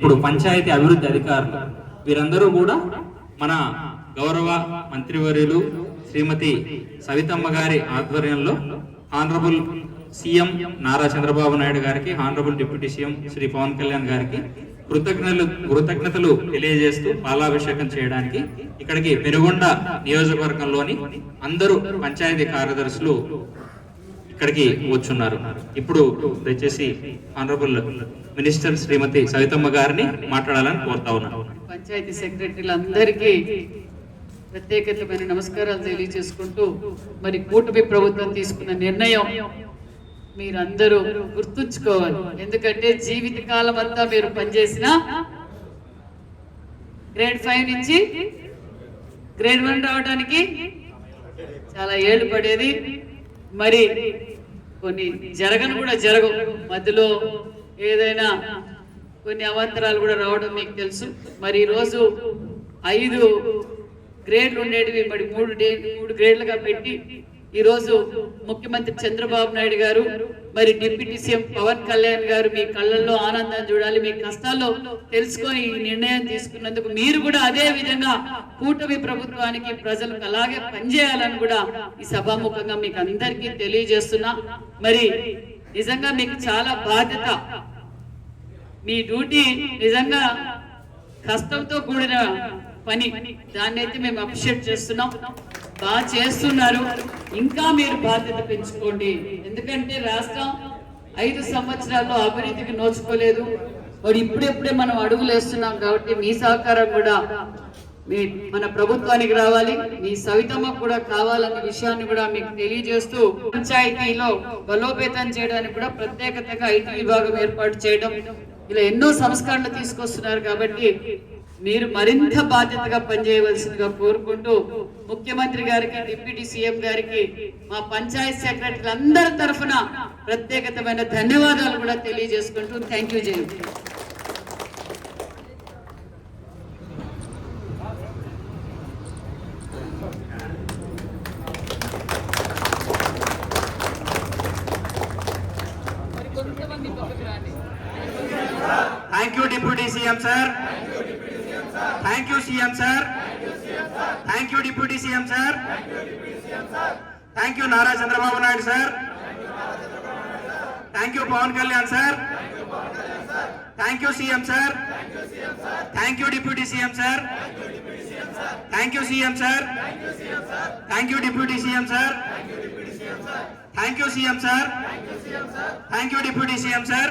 ఇప్పుడు పంచాయతీ అభివృద్ధి అధికారులు వీరందరూ కూడా మన గౌరవ మంత్రివర్యులు శ్రీమతి సవితమ్మ గారి ఆధ్వర్యంలో ఆనరబుల్ సీఎం నారా చంద్రబాబు నాయుడు గారికి honourable deputy CM Shri Pawan Kalyan గారికి కృతజ్ఞతలు కృతజ్ఞతలు తెలియజేస్తూ పాలాభిషేకం చేయడానికి ఇక్కడికి పెనుగొండ నియోజకవర్గంలోని అందరూ పంచాయతీ కార్యదర్శులు ఇక్కడికి వచ్చున్నారు ఇప్పుడు దయచేసి ఆనరబుల్ మినిస్టర్ శ్రీమతి సవితమ్మ గారిని మాట్లాడాలని కోరుతా ఉన్నాను. పంచాయతీ సెక్రటరీలందరికీ ప్రత్యేకతమైన నమస్కారాలు తెలియజేసుకుంటూ మరి కూటమి ప్రభుత్వం తీసుకున్న నిర్ణయం మీరందరూ గుర్తుంచుకోవాలి. ఎందుకంటే జీవితకాలం అంతా మీరు పనిచేసిన గ్రేడ్ ఫైవ్ నుంచి గ్రేడ్ వన్ రావడానికి చాలా ఏళ్ళు పడేది. మరి కొన్ని జరగను కూడా జరగవు. మధ్యలో ఏదైనా కొన్ని అవాంతరాలు కూడా రావడం మీకు తెలుసు. మరి ఈరోజు ఐదు గ్రేడ్లు ఉండేటివి. మరి మూడు డే మూడు గ్రేడ్లుగా పెట్టి ఈరోజు ముఖ్యమంత్రి చంద్రబాబు నాయుడు గారు మరి డిప్యూటీ సీఎం పవన్ కళ్యాణ్ గారు మీ కళ్ళల్లో ఆనందం చూడాలి మీ కష్టాల్లో తెలుసుకొని ఈ నిర్ణయం తీసుకున్నందుకు మీరు కూడా అదే విధంగా కూటమి ప్రభుత్వానికి ప్రజలకు అలాగే పనిచేయాలని కూడా ఈ సభాముఖంగా మీకు అందరికీ తెలియజేస్తున్నా. మరి నిజంగా మీకు చాలా బాధ్యత. మీ డ్యూటీ నిజంగా కష్టంతో కూడిన పని. దాన్ని అయితే మేము అప్రిషియేట్ చేస్తున్నాం. బాగా చేస్తున్నారు. ఇంకా మీరు బాధ్యత పెంచుకోండి. ఎందుకంటే రాష్ట్రం ఐదు సంవత్సరాల్లో అభివృద్ధికి నోచుకోలేదు. మరి ఇప్పుడెప్పుడే మనం అడుగులు వేస్తున్నాం కాబట్టి మీ సహకారం కూడా మీ మన ప్రభుత్వానికి రావాలి. మీ సవితమ్మ కూడా కావాలన్న విషయాన్ని కూడా మీకు తెలియజేస్తూ పంచాయతీలో బలోపేతం చేయడానికి కూడా ప్రత్యేకతగా ఐటీ విభాగం ఏర్పాటు చేయడం. ఇలా ఎన్నో సంస్కరణలు తీసుకొస్తున్నారు కాబట్టి మీరు మరింత బాధ్యతగా పనిచేయవలసిందిగా కోరుకుంటూ ముఖ్యమంత్రి గారికి డిప్యూటీ సీఎం గారికి మా పంచాయత్ సెక్రటరీలు అందరి తరఫున ప్రత్యేకతమైన ధన్యవాదాలు కూడా తెలియజేసుకుంటూ thank you Jaya thank you deputy CM sir thank you CM sir thank you deputy CM sir thank you Nara Chandrababu Naidu sir thank you Pawan Kalyan sir thank you CM sir thank you deputy CM sir thank you CM sir thank you deputy CM sir thank you CM sir thank you deputy CM sir